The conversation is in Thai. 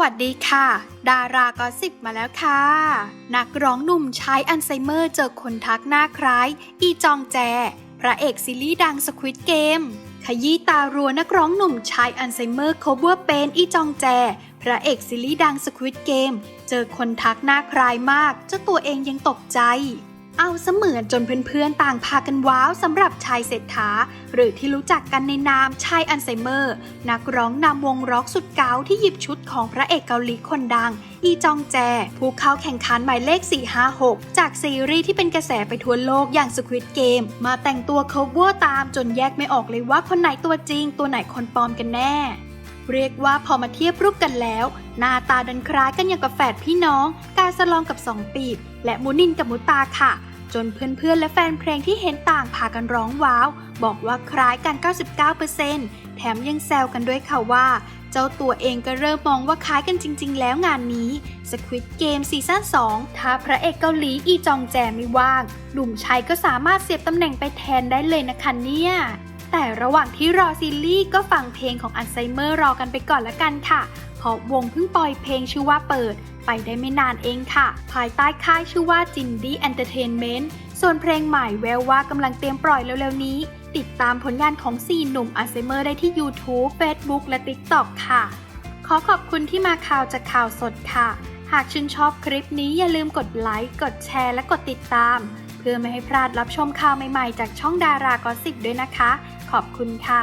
วัสดีค่ะ ดารากอสิบมาแล้วค่ะ นักร้องหนุ่มใช้อัลไซเมอร์เจอคนทักหน้าคล้าย อีจองแจ พระเอกซีรีส์ดังสควิตเกม ขยี้ตารัวนักร้องหนุ่มชายอัลไซเมอร์โคเวอร์เป็นอีจองแจ พระเอกซีรีส์ดังสควิตเกม เจอคนทักหน้าคล้ายมาก เจ้าตัวเองยังตกใจ เอาเสมือนจนเพื่อนๆ ต่างพากันว้าวสำหรับชายเศรษฐา หรือที่รู้จักกันในนามชายอัลไซเมอร์ นักร้องนำวงร็อกสุดเก๋าที่หยิบชุดของพระเอกเกาหลีคนดัง อีจองแจ ผู้เข้าแข่งขันหมายเลข 456 จากซีรีส์ที่เป็นกระแสไปทั่วโลกอย่าง Squid Game มาแต่งตัว cover ตามจนแยกไม่ออกเลยว่าคนไหนตัวจริง ตัวไหนคนปลอมกันแน่ เรียกว่าพอมาเทียบรูปกันแล้ว หน้าตาดันคล้ายกันอย่างกับแฝดพี่น้อง กาสลองกับสองปีบและมูนินกับมุตาค่ะ จนเพื่อนๆและแฟนเพลงที่เห็นต่างพากันร้องว้าว บอกว่าคล้ายกัน 99%แถมยังแซวกันด้วยค่ะว่า เจ้าตัวเองก็เริ่มมองว่าคล้ายกันจริง ๆ แล้วงานนี้ Squid Game ซีซั่น2ถ้าพระเอกเกาหลีอีจองแจไม่ว่างหนุ่มชัยก็สามารถเสียบตำแหน่งไปแทนได้เลยนะคะเนี่ย แต่ระหว่างที่รอซีรีส์ก็ฟังเพลงของอัลไซเมอร์รอกันไปก่อนละกันค่ะ เพราะวงเพิ่งปล่อยเพลงชื่อว่าเปิด ไปได้ไม่นานเองค่ะ ภายใต้ค่ายชื่อว่าจินดี้เอนเตอร์เทนเมนต์ส่วนเพลงใหม่แววว่ากำลังเตรียมปล่อยเร็วๆนี้ ติดตามผลงานของ 4 หนุ่มอัลไซเมอร์ได้ที่ YouTube Facebook และ TikTok ค่ะ ขอขอบคุณที่มาข่าวจากข่าวสดค่ะ หากชื่นชอบคลิปนี้อย่าลืมกดไลค์กดแชร์และกดติดตาม เพื่อไม่ให้พลาดรับชมข่าวใหม่ๆ จากช่องดารากอสิบด้วยนะคะ อบคุณค่ะ